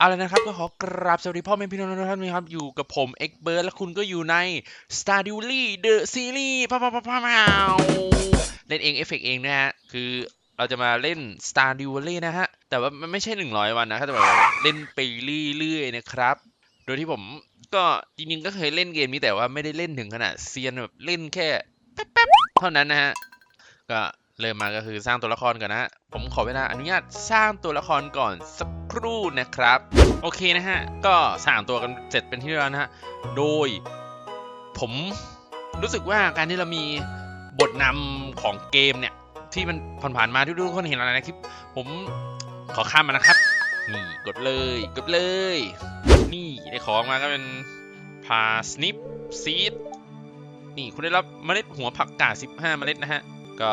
เอาละนะครับก็ขอกราบสวัสดีพ่อแม่พี่น้องทุกท่านนะครับ อยู่กับผมเอ็กเบิร์ดและคุณก็อยู่ใน Stardew Valley The Series พะพะพะพะพะเล่นเองเอฟเฟกเองนะฮะ คือเราจะมาเล่น Stardew Valley นะฮะ แต่ว่ามันไม่ใช่ 100 วันนะครับแต่ว่าเล่นไปเรื่อยๆนะครับ โดยที่ผมก็จริงๆก็เคยเล่นเกมนี้แต่ว่าไม่ได้เล่นถึงขนาดเซียนแบบเล่นแค่แป๊บๆเท่านั้นนะฮะ ก็ เริ่มมาก็คือสร้างตัวละครก่อนนะ ผมขอเวลาอนุญาตสร้างตัวละครก่อนสักครู่นะครับ โอเคนะฮะ ก็สร้างตัวกันเสร็จเป็นที่เรียบร้อยนะฮะ โดยผมรู้สึกว่าการที่เรามีบทนำของเกมเนี่ย ที่มันผ่านๆมาที่ทุกคนเห็นอะไรในคลิป ผมขอข้ามมานะครับ นี่กดเลยกดเลย นี่ได้ของมาก็เป็นพาสนิปซีดนี่คุณได้รับเมล็ดหัวผักกาด15 เมล็ดนะฮะ ก็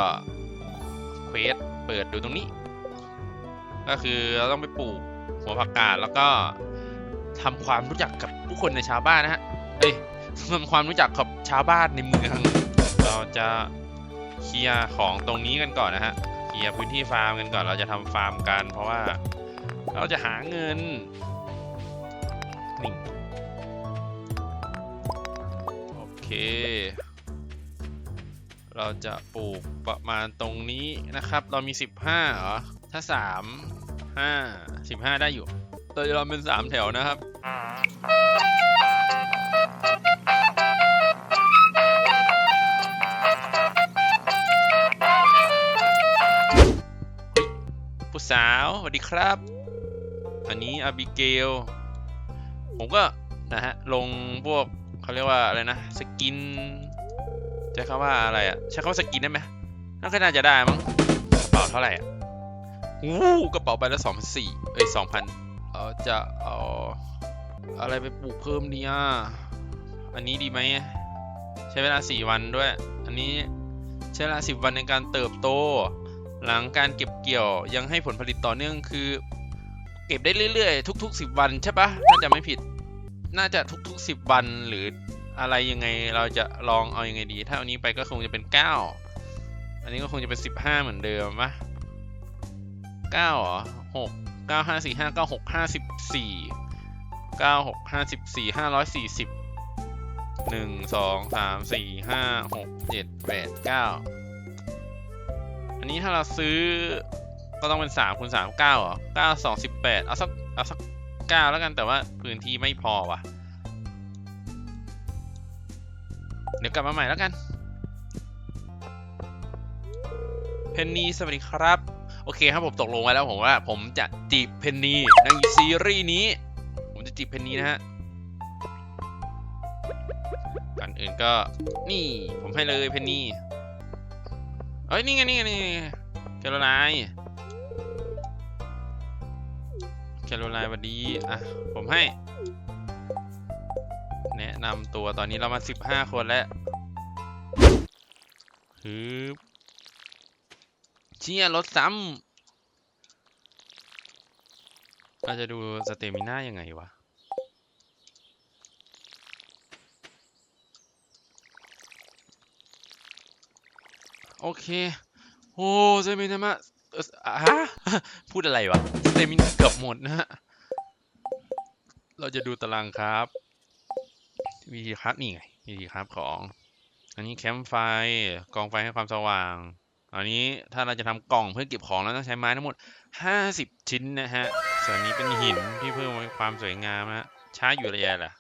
สเปิดดูตรงนี้ ก็คือเราต้องไปปลูกหัวผักกาดแล้วก็ทำความรู้จักกับผู้คนในชาวบ้านนะฮะเอ้ยทำความรู้จักกับชาวบ้านในเมืองเราจะเคลียร์ของตรงนี้กันก่อนนะฮะเคลียร์พื้นที่ฟาร์มกันก่อนเราจะทำฟาร์มกัน เพราะว่าเราจะหาเงินนี่โอเค เราจะปลูกประมาณตรงนี้นะครับ เรามี 15เหรอ ถ้า 3 5 15 ได้อยู่ตัวเราเป็น 3 แถวนะครับผู้สาวสวัสดีครับ อันนี้อาบิเกล ผมก็นะฮะลงพวกเขาเรียกว่าอะไรนะ สกิน ช้คำว่าอะไรอะใช้คำว่าสกินได้ไหมน่าก็น่าจะได้มั้งกระเป๋าเท่าไหร่อะอู้กระเป๋าใบละสองพันสี่เอ้ยสองพันเราจะเอาอะไรไปปลูกเพิ่มดีอะอันนี้ดีไหมใช้เวลาสี่วันด้วย อันนี้ใช้เวลาสิบวันในการเติบโต หลังการเก็บเกี่ยวยังให้ผลผลิตต่อเนื่องคือ เก็บได้เรื่อยๆ ทุก ๆ 10 วันใช่ปะถ้าจะไม่ผิด น่าจะทุก ๆ 10 วันหรือ อะไรยังไงเราจะลองเอายังไงดี ถ้าอานี้ไปก็คงจะเป็น 9 อันนี้ก็คงจะเป็น 15 เหมือนเดิมปะ9เหรอ6 9 5 4 5 9 6 54 9 6 54 540 1 2 3 4 5 6 7 8 9 อันนี้ถ้าเราซื้อก็ต้องเป็นสามคูณสามเก้าเหรอเก้าสองสิบแปดเอาสักเอาสักเก้าแล้วกันแต่ว่าพื้นที่ไม่พอว่ะ เดี๋ยวกลับมาใหม่แล้วกัน เพนนีสวัสดีครับ โอเคครับผมตกลงไว้แล้วผมว่า ผมจะจีบเพนนีในซีรีส์นี้ ผมจะจีบเพนนีนะฮะก่อนอื่นก็นี่ ผมให้เลยเพนนีเอ้ยนี่ไงนี่ไงนี่ไงแคโรไลน์แคโรไลน์สวัสดีอะผมให้ แนะนำตัวตอนนี้เรามาสิบห้าคนแล้วฮึบเชี่ยรถซ้ำเราจะดูสเตมิน่ายังไงวะโอเค โอ้เซมินามะฮะ พูดอะไรวะ เซมินาเกือบหมดนะฮะ เราจะดูตารางครับ วิธีครับนี่ไงวิธีครับของ อันนี้แคมป์ไฟกองไฟให้ความสว่าง อันนี้ถ้าเราจะทำกล่องเพื่อเก็บของเราต้องใช้ไม้ทั้งหมด 50 ชิ้นนะฮะ ส่วนนี้เป็นหินที่เพิ่มความสวยงามนะฮะช้าอยู่ระยะล่ะ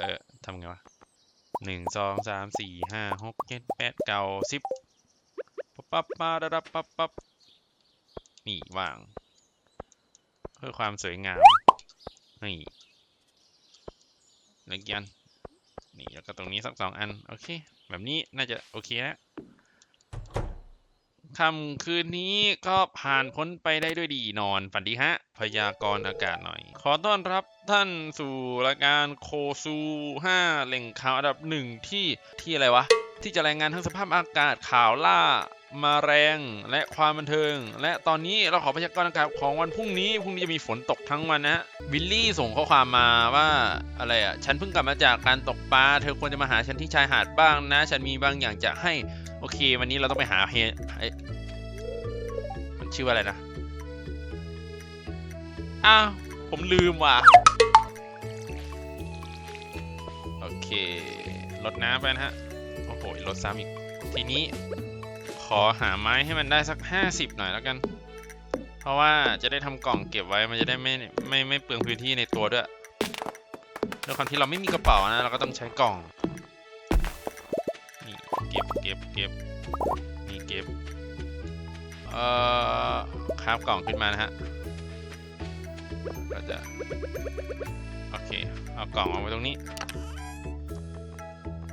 เออทำไงวะหนึ่งสองสามสี่ห้าหกเจ็ดแปดเก้าสิบปั๊บปั๊บปั๊บปั๊บปั๊บปั๊บนี่วาง เพื่อความสวยงาม นี่แล้วกัน นี่แล้วก็ตรงนี้สักสองอัน โอเค แบบนี้น่าจะโอเคแล้วค่ำคืนนี้ก็ผ่านพ้นไปได้ด้วยดีนอนฝันดีฮะ พยากรณ์อากาศหน่อย ขอต้อนรับท่านสู่รายการโคซู5แหล่งข่าวอันดับหนึ่งที่ที่อะไรวะ ที่จะรายงานทั้งสภาพอากาศข่าวล่า มาแรงและความบันเทิง และตอนนี้เราขอพยากรณ์อากาศของวันพรุ่งนี้พรุ่งนี้จะมีฝนตกทั้งวันนะฮะวิลลี่ส่งข้อความมาว่าอะไรอะฉันเพิ่งกลับมาจากการตกปลาเธอควรจะมาหาฉันที่ชายหาดบ้างนะ ฉันมีบางอย่างจะให้โอเค วันนี้เราต้องไปหาเฮไอ้มันชื่อว่าอะไรนะอ้าวผมลืมว่ะโอเคลดน้ำไปนะฮะโอ้โหลดซ้ำอีกทีนี้ ขอหาไม้ให้มันได้สัก 50 หน่อยแล้วกัน เพราะว่าจะได้ทำกล่องเก็บไว้มันจะได้ไม่ไม่ไม่เปลืองพื้นที่ในตัวด้วยด้วยความที่เราไม่มีกระเป๋านะเราก็ต้องใช้กล่องนี่เก็บเก็บเก็บนี่เก็บเอ่อคราฟกล่องขึ้นมานะฮะก็จะโอเคเอากล่องเอาไว้ตรงนี้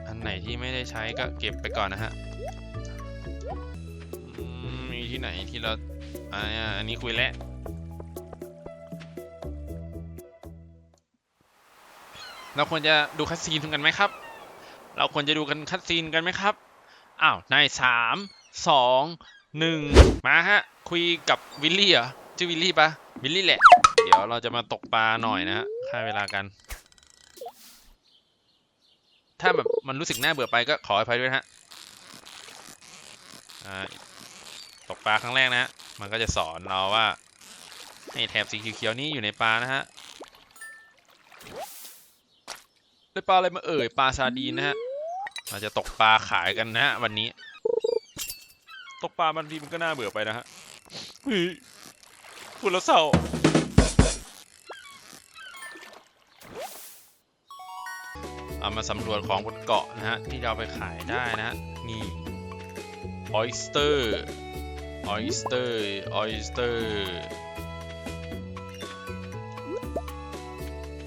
อันไหนที่ไม่ได้ใช้ก็เก็บไปก่อนนะฮะ มมีที่ไหนที่เราอ่าอันนี้คุยแล้วเราควรจะดูคัดซีนกันไหมครับ เราควรจะดูกันคัดซีนกันไหมครับ อ้าวในสาม สอง หนึ่ง มาฮะ คุยกับวิลลี่เหรอ ชื่อวิลลี่ปะวิลลี่แหละ เดี๋ยวเราจะมาตกปลาหน่อยนะฮะค่าเวลากัน ถ้าแบบมันรู้สึกน่าเบื่อไปก็ขออภัยด้วยฮะ อ่า ตกปลาครั้งแรกนะฮะ มันก็จะสอนเราว่าให้แถบสีเขียวๆนี้อยู่ในปลานะฮะได้ปลาอะไรมาเอ่ยปลาซาดีนนะฮะเราจะตกปลาขายกันนะฮะวันนี้ ตกปลาบางทีมันก็น่าเบื่อไปนะฮะเฮ้ยพูดแล้วเศร้าเอามาสำรวจของบนเกาะนะฮะ ที่เราไปขายได้นะฮะ นี่ oyster oyster oyster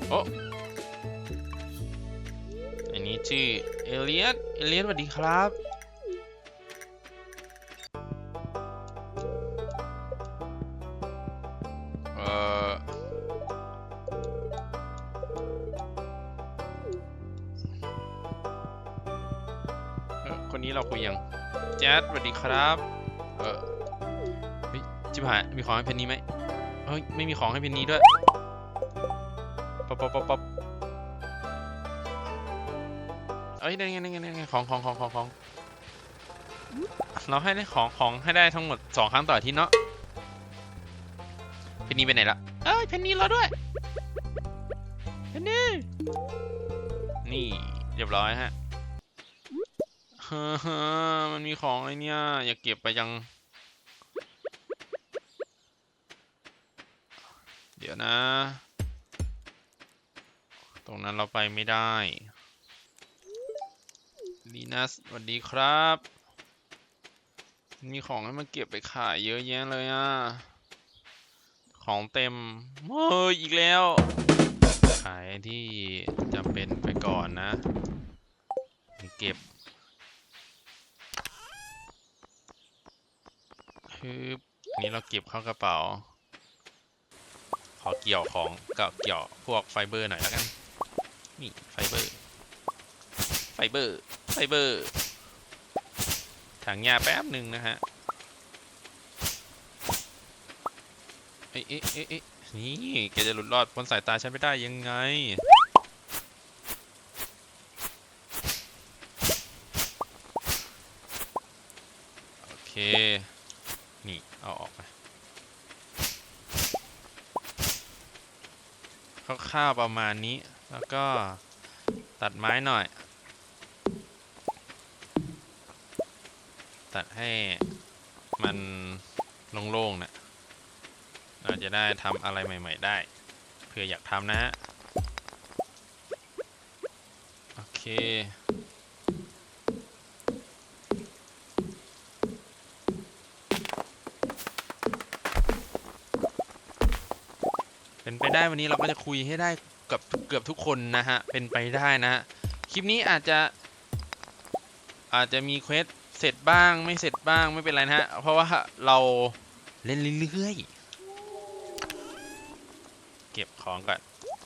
โอ้อันนี้ชื่อเอเลียนเอเลียนสวัสดีครับ เอ่อคนนี้เราคุยยังแจ๊ดสวัสดีครับ จิบหายมีของให้เพนนี้ไหมเฮ้ยไม่มีของให้เพนนี้ด้วยป๊อปป๊อปป๊อปเอ้ยได้ไงได้ไงได้ไงของของของของของเราให้ได้ของของให้ได้ทั้งหมดสองครั้งต่ออาที่เนาะเพนนีไปไหนละเอ้ยเพนนีรอด้วยเพนนีนี่เรียบร้อยฮะฮ่าฮ่ามันมีของไอเนี่ยอย่าเก็บไปยัง เดี๋ยวนะ ตรงนั้นเราไปไม่ได้ลีนัสสวัสดีครับ มีของให้มาเก็บไปขายเยอะแยะเลยอะ ของเต็มเฮ้ยอีกแล้ว ขายที่จำเป็นไปก่อนนะ เก็บคืออันนี้เราเก็บเข้ากระเป๋า ขอเกี่ยวของกับเกี่ยวพวกไฟเบอร์หน่อยแล้วกัน นี่ไฟเบอร์ ไฟเบอร์ ไฟเบอร์ถังยาแป๊บหนึ่งนะฮะ เอ๊ะเอ๊ะเอ๊ะนี่แกจะหลุดรอดพ้นสายตาฉันไม่ได้ยังไงโอเค นี่ เอาออกไป ข้าวประมาณนี้ แล้วก็ตัดไม้หน่อย ตัดให้มันโล่งๆนะเราจะได้ทำอะไรใหม่ ๆ ได้เผื่ออยากทำนะฮะ โอเค เป็น ไปได้วันนี้เราก็จะคุยให้ได้กับเกือบทุกคนนะฮะ เป็นไปได้นะฮะ คลิปนี้อาจจะ อาจจะมีเควสเสร็จบ้างไม่เสร็จบ้างไม่เป็นไรนะฮะ เพราะว่าเราเล่นเรื่อยๆ เก็บของก่อน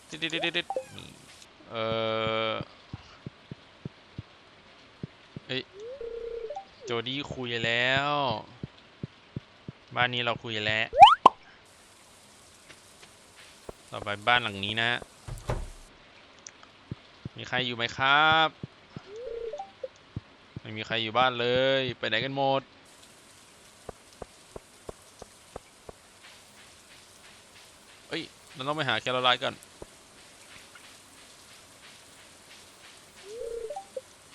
ดิดดิดดิดดิดนี่เออเอ้ยโจดี้คุยแล้ว บ้านนี้เราคุยแล้ว ต่อไปบ้านหลังนี้นะมีใครอยู่ไหมครับ ไม่มีใครอยู่บ้านเลย ไปไหนกันหมด เอ้ย เราต้องไปหาแคโรไลน์ก่อน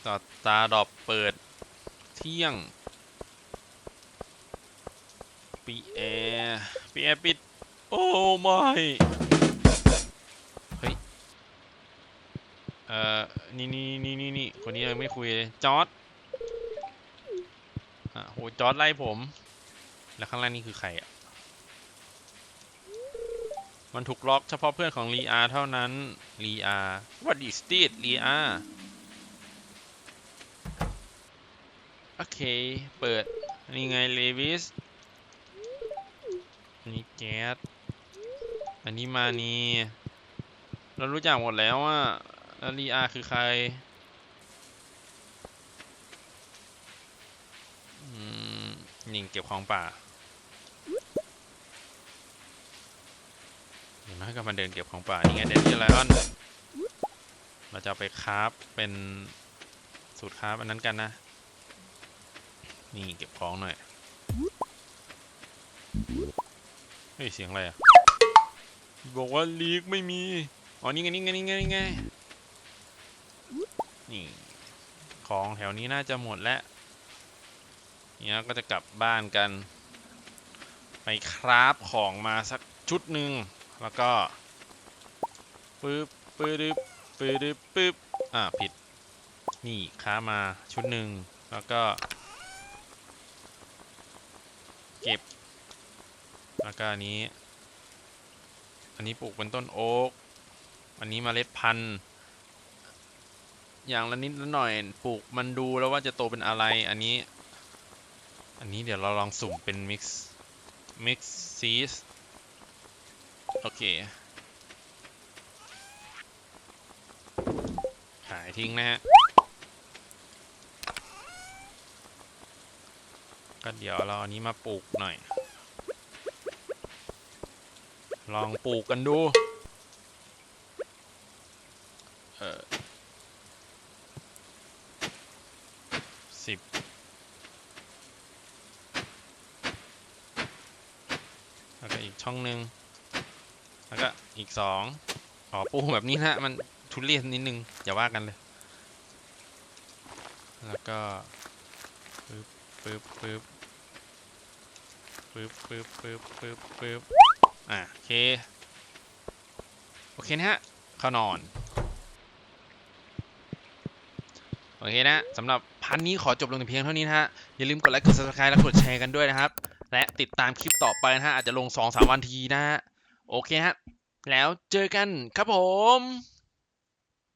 ต่อตาดอบเปิด เที่ยง ปีแอร์ปีแอร์ปิด โอ้ไม่ เอ่อ นี่นี่นี่นี่นี่คนนี้ยังไม่คุยเลย จอร์ดอะโห จอร์ดไล่ผม แล้วข้างล่างนี่คือใครอะ มันถูกล็อกเฉพาะเพื่อนของลีอาเท่านั้น ลีอา What is this ลีอา โอเค เปิด นี่ไงเลวิสอันนี้แก๊สอันนี้มานีเรารู้จักหมดแล้วอะ แล้วลีอาคือใครอืมนี่เก็บของป่าเห็นไหมก็มาเดินเก็บของป่า นี่ไงเดนที่ไลออน เราจะไปคราฟเป็นสูตรคราฟอันนั้นกันนะ นี่เก็บของหน่อย เฮ้ย เสียงอะไรอะ บอกว่าลีกไม่มี อ๋อ นี่ไง นี่ไง นี่ไงนี่ไง นี่ ของแถวนี้น่าจะหมดแล้วเนี่ยก็จะกลับบ้านกัน ไปคราฟของมาสักชุดหนึ่งแล้วก็ปึ๊บปึ๊บปึ๊บปึ๊บอ่าผิด นี่ค้ามาชุดหนึ่งแล้วก็ เก็บ แล้วก็อันนี้ อันนี้ปลูกเป็นต้นโอ๊ก อันนี้มเมล็ดพันธุ์ อย่างละนิดละหน่อยปลูกมันดูแล้วว่าจะโตเป็นอะไรอันนี้ อันนี้เดี๋ยวเราลองสุ่มเป็นมิกซ์มิกซ์ซีสโอเค ขายทิ้งนะฮะ ก็เดี๋ยวเราอันนี้มาปลูกหน่อย ลองปลูกกันดู เออสิบ แล้วก็อีก ช่องหนึ่งแล้วก็อีกสองขอปูแบบนี้นะมันทุเรียนนิดนึงอย่าว่ากันเลย แล้วก็ปึ๊บปึ๊บปึ๊บปึ๊บปึ๊บปึ๊บปึ๊บปึ๊บอะโอเค โอเคนะฮะเข้านอน โอเคนะสำหรับพันนี้ขอจบลงแต่เพียงเท่านี้นะฮะ อย่าลืมกดไลค์กด subscribe และกดแชร์กันด้วยนะครับ และติดตามคลิปต่อไปนะฮะอาจจะลง2-3วันทีนะฮะโอเคฮะแล้วเจอกันครับผม